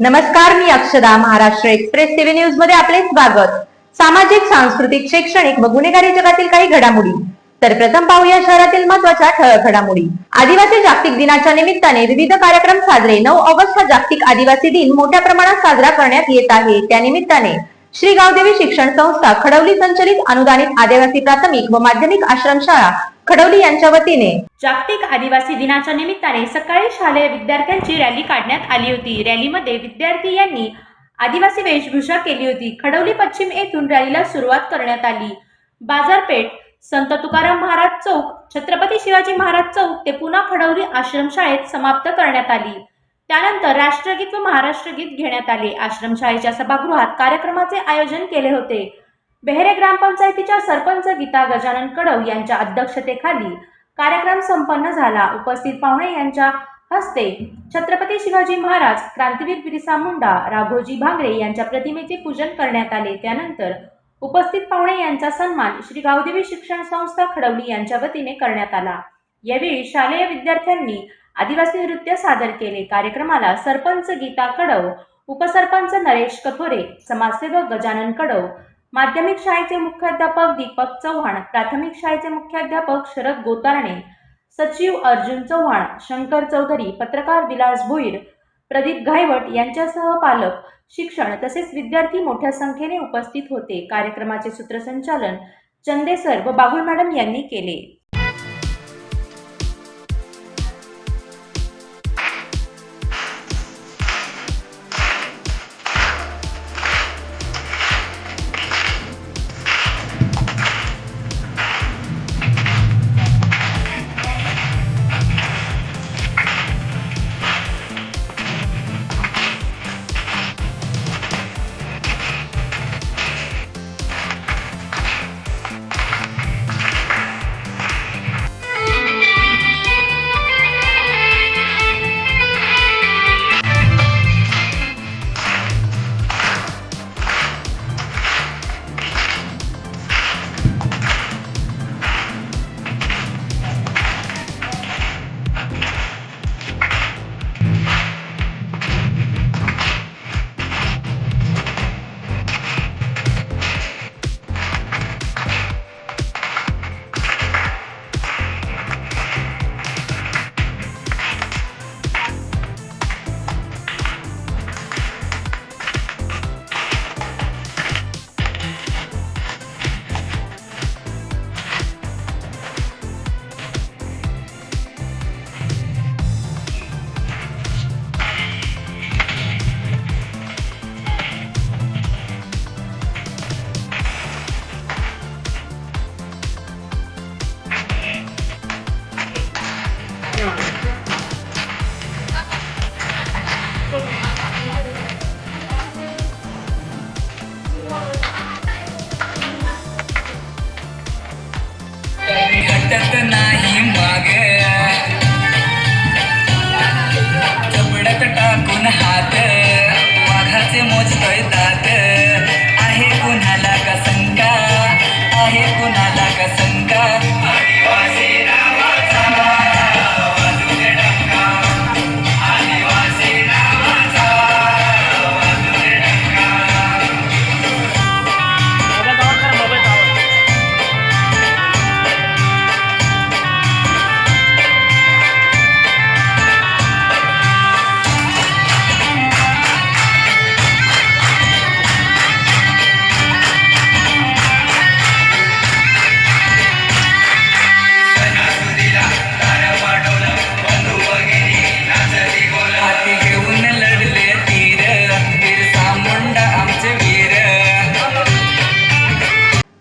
नमस्कार मी अक्षदा Maharashtra express TV न्यूजमध्ये आपले स्वागत. सामाजिक सांस्कृतिक शैक्षणिक व गुन्हेगारी जगातील काही घडामोडी. तर प्रथम पाहूया शहरातील महत्त्वाच्या ठळक घडामोडी. आदिवासी जागतिक दिनाच्या निमित्ताने विविध कार्यक्रम साजरे. नऊ ऑगस्ट हा जागतिक आदिवासी दिन मोठ्या प्रमाणात साजरा करण्यात येत आहे. त्या निमित्ताने श्री गावदेवी शिक्षण संस्था खडवली संचलित अनुदानित आदिवासी प्राथमिक व माध्यमिक आश्रमशाळा खडवली यांच्या वतीने. जागतिक आदिवासी दिनाच्या निमित्ताने सकाळी शालेय विद्यार्थ्यांची रॅली काढण्यात आली होती. रॅलीमध्ये विद्यार्थी यांनी आदिवासी वेशभूषा केली होती. खडवली पश्चिम येथून रॅलीला सुरुवात करण्यात आली. बाजारपेठ संत तुकाराम महाराज चौक छत्रपती शिवाजी महाराज चौक ते पुन्हा खडवली आश्रमशाळेत समाप्त करण्यात आली. त्यानंतर राष्ट्रगीत व महाराष्ट्र गीत घेण्यात आले. आश्रमशाळेच्या सभागृहात कार्यक्रमाचे आयोजन केले होते. बेहरे ग्रामपंचायतीच्या सरपंच गीता गजानन कडव यांच्या अध्यक्षतेखाली कार्यक्रम संपन्न झाला. उपस्थित पाहुणे यांच्या हस्ते छत्रपती शिवाजी महाराज क्रांतीवीर बिरसा मुंडा राघोजी भांगरे यांच्या प्रतिमेचे पूजन करण्यात आले. त्यानंतर उपस्थित पाहुणे यांचा सन्मान श्री गावदेवी शिक्षण संस्था खडवली यांच्या वतीने करण्यात आला. यावेळी शालेय विद्यार्थ्यांनी आदिवासी नृत्य सादर केले. कार्यक्रमाला सरपंच गीता कडव उपसरपंच नरेश कथोरे समाजसेवक गजानन कडव माध्यमिक शाळेचे मुख्याध्यापक दीपक चव्हाण प्राथमिक शाळेचे मुख्याध्यापक शरद गोतारणे सचिव अर्जुन चव्हाण शंकर चौधरी पत्रकार विलास भोईर प्रदीप घायवट यांच्यासह पालक शिक्षण तसेच विद्यार्थी मोठ्या संख्येने उपस्थित होते. कार्यक्रमाचे सूत्रसंचालन चंदेसर व बागुल मॅडम यांनी केले.